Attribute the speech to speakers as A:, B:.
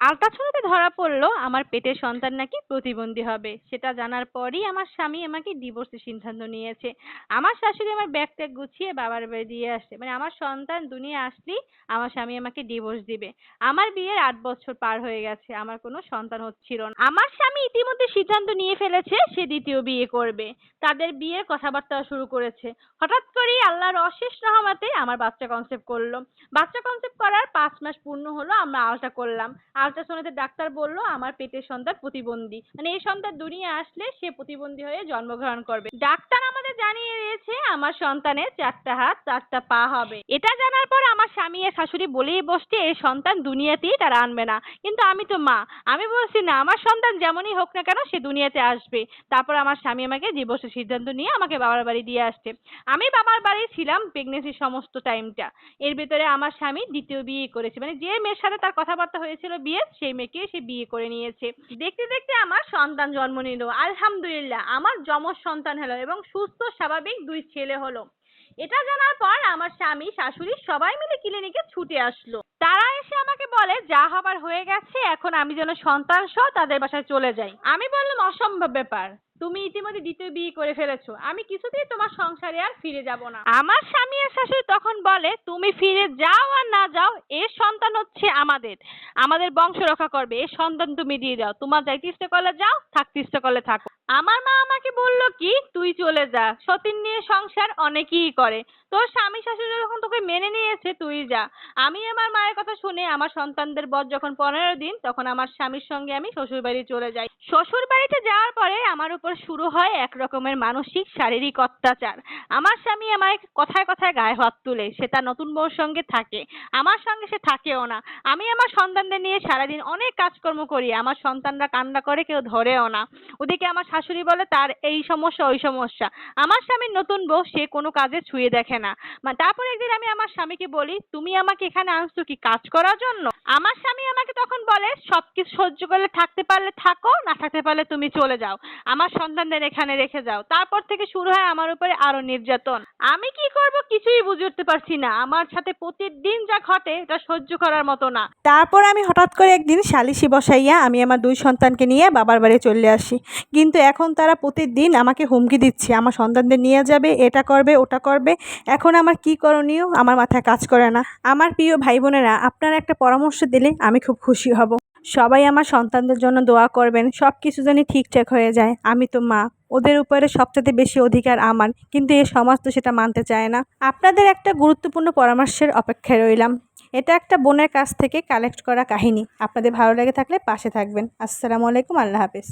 A: আলট্রাসাউন্ডে ধরা পড়ল, আমার পেটের সন্তান নাকি প্রতিবন্ধী হবে। সেটা জানার পরই আমার স্বামী আমাকে ডিভোর্সের সিদ্ধান্ত নিয়েছে। আমার শাশুড়ি আমার ব্যাগ ট্যাগ গুছিয়ে বাবার বাড়ি দিয়ে আসছে। মানে আমার সন্তান দুনিয়া আসলেই আমার স্বামী আমাকে ডিভোর্স দিবে। আমার বিয়ের আট বছর পার হয়ে গেছে। আমার কোনো সন্তান হচ্ছিল না। আমার স্বামী ইতিমধ্যে সিদ্ধান্ত নিয়ে ফেলেছে, সে দ্বিতীয় বিয়ে করবে। তাদের বিয়ের কথাবার্তা শুরু করেছে। হঠাৎ করেই আল্লাহর অশেষ রহমতে আমার বাচ্চা কনসেপ্ট করল। বাচ্চা কনসেপ্ট করার পাঁচ মাস পূর্ণ হলো, আমরা আলট্রা করলাম। আলট্রাসাউন্ডে ডাক্তার বলল, আমার পেটের সন্তান প্রতিবন্ধী। মানে এই সন্তান দুনিয়ায় আসলে সে প্রতিবন্ধী হয়ে জন্মগ্রহণ করবে। ডাক্তার আমাদের জানিয়ে দিয়েছে, আমার সন্তানের চারটা হাত, চারটা পা হবে। এটা জানার পর আমার স্বামী আর শাশুড়ি বলেই বসছে, এই সন্তান দুনিয়াতেই তারা আনবে না। কিন্তু আমি তো মা। আমি বলছি, না, আমার সন্তান যেমনই হোক না কেন, সে দুনিয়াতে আসবে। তারপর আমার স্বামী আমাকে ডিভোর্সের সিদ্ধান্ত নিয়ে আমাকে বাবার বাড়ি দিয়ে আসছে। আমি বাবার বাড়ি ছিলাম প্রেগনেন্সির সমস্ত টাইমটা এর ভিতরে আমার স্বামী দ্বিতীয় বিয়ে করেছে। মানে যে মেয়ের সাথে তার কথাবার্তা হয়েছিল বিয়ে, সেই মেয়েকে সে বিয়ে করে নিয়েছে। দেখতে দেখতে আমার সন্তান জন্ম নিল। আলহামদুলিল্লাহ, আমার যমজ সন্তান হলো এবং সুস্থ স্বাভাবিক দুই ছেলে হলো। এটা জানার পর আমার স্বামী, শাশুড়ি সবাই মিলে ক্লিনিকে ছুটে আসলো। তারা এসে আমাকে বলে, যা হবার হয়ে গেছে, এখন আমি যেন সন্তান সহ তাদের বাসায় চলে যাই। আমি বললাম, অসম্ভব ব্যাপার। তুমি ইতিমধ্যে দ্বিতীয় বিয়ে করে ফেলেছো। আমি কিছুতেই তোমার সংসারে আর ফিরে যাব না। আমার স্বামী আর শাশুড়ি তখন বলে, তুমি ফিরে যাও আর না যাও এর সন্তান হচ্ছে আমাদের। আমাদের বংশ রক্ষা করবে এর সন্তান তুমি দিয়ে দাও। তোমার যাইতে ইচ্ছে করলে যাও, থাকতে ইচ্ছে করলে থাকো। আমার মা আমাকে বলল, কি? তুই চলে যা। সতীন নিয়ে সংসার অনেকেই করে। তোর স্বামী শাশুড়ি যখন তোকে মেনে নিয়েছে, তুই যা। আমি আমার মায়ের কথা শুনে আমার সন্তানদের বর যখন পনেরো দিন, তখন আমার স্বামীর সঙ্গে আমি শ্বশুর বাড়ি চলে যাই। শ্বশুর বাড়িতে যাওয়ার আমার উপর শুরু হয় এক রকমের মানসিক, শারীরিক অত্যাচার। আমার স্বামী আমার কথায় কথায় গায়ে হাত তুলে, সে তার নতুন বউর সঙ্গে থাকে। আমার সঙ্গে সে থাকেও না। আমি আমার সন্তানদের নিয়ে সারাদিন অনেক কাজকর্ম করি, আমার সন্তানরা কান্না করে, কেউ ধরেও না। ওদিকে আমার শাশুড়ি বলে, তার এই সমস্যা, ওই সমস্যা। আমার স্বামীর নতুন বউ, সে কোনো কাজে ছুঁয়ে দেখে না। তারপর একদিন আমি আমার স্বামীকে বলি, তুমি আমাকে এখানে আনছো কি কাজ করার জন্য? আমার স্বামী আমাকে তখন বলে সবকিছু সহ্য করলে থাকতে পারলে থাকো, না থাকতে পারলে তুমি চলে যাও। আমার সন্তানদের এখানে রেখে যাও। তারপর থেকে শুরু হয় আমার উপরে আরও নির্যাতন। আমি কি করব কিছুই বুঝে উঠতে পারছি না। আমার সাথে প্রতিদিন যা ঘটে, এটা সহ্য করার মতো না।
B: তারপর আমি হঠাৎ করে একদিন সালিশি বসাইয়া আমি আমার দুই সন্তানকে নিয়ে বাবার বাড়ি চলে আসি। কিন্তু এখন তারা প্রতিদিন আমাকে হুমকি দিচ্ছে। আমার সন্তানদের নিয়ে যাবে, এটা করবে, ওটা করবে। এখন আমার কি করণীয়? আমার মাথায় কাজ করে না। আমার প্রিয় ভাই বোনেরা, আপনারা একটা পরামর্শ দিলে আমি খুব খুশি হব। সবাই আমার সন্তানদের জন্য দোয়া করবেন সব কিছু যেন ঠিকঠাক হয়ে যায়। আমি তো মা, ওদের উপরে সবচেয়ে বেশি অধিকার আমার, কিন্তু এ সমাজ তো সেটা মানতে চায় না। আপনাদের একটা গুরুত্বপূর্ণ পরামর্শের অপেক্ষায় রইলাম। এটা একটা বোনের কাছ থেকে কালেক্ট করা কাহিনী। আপনাদের ভালো লেগে থাকলে পাশে থাকবেন। আসসালামু আলাইকুম, আল্লাহ হাফেজ।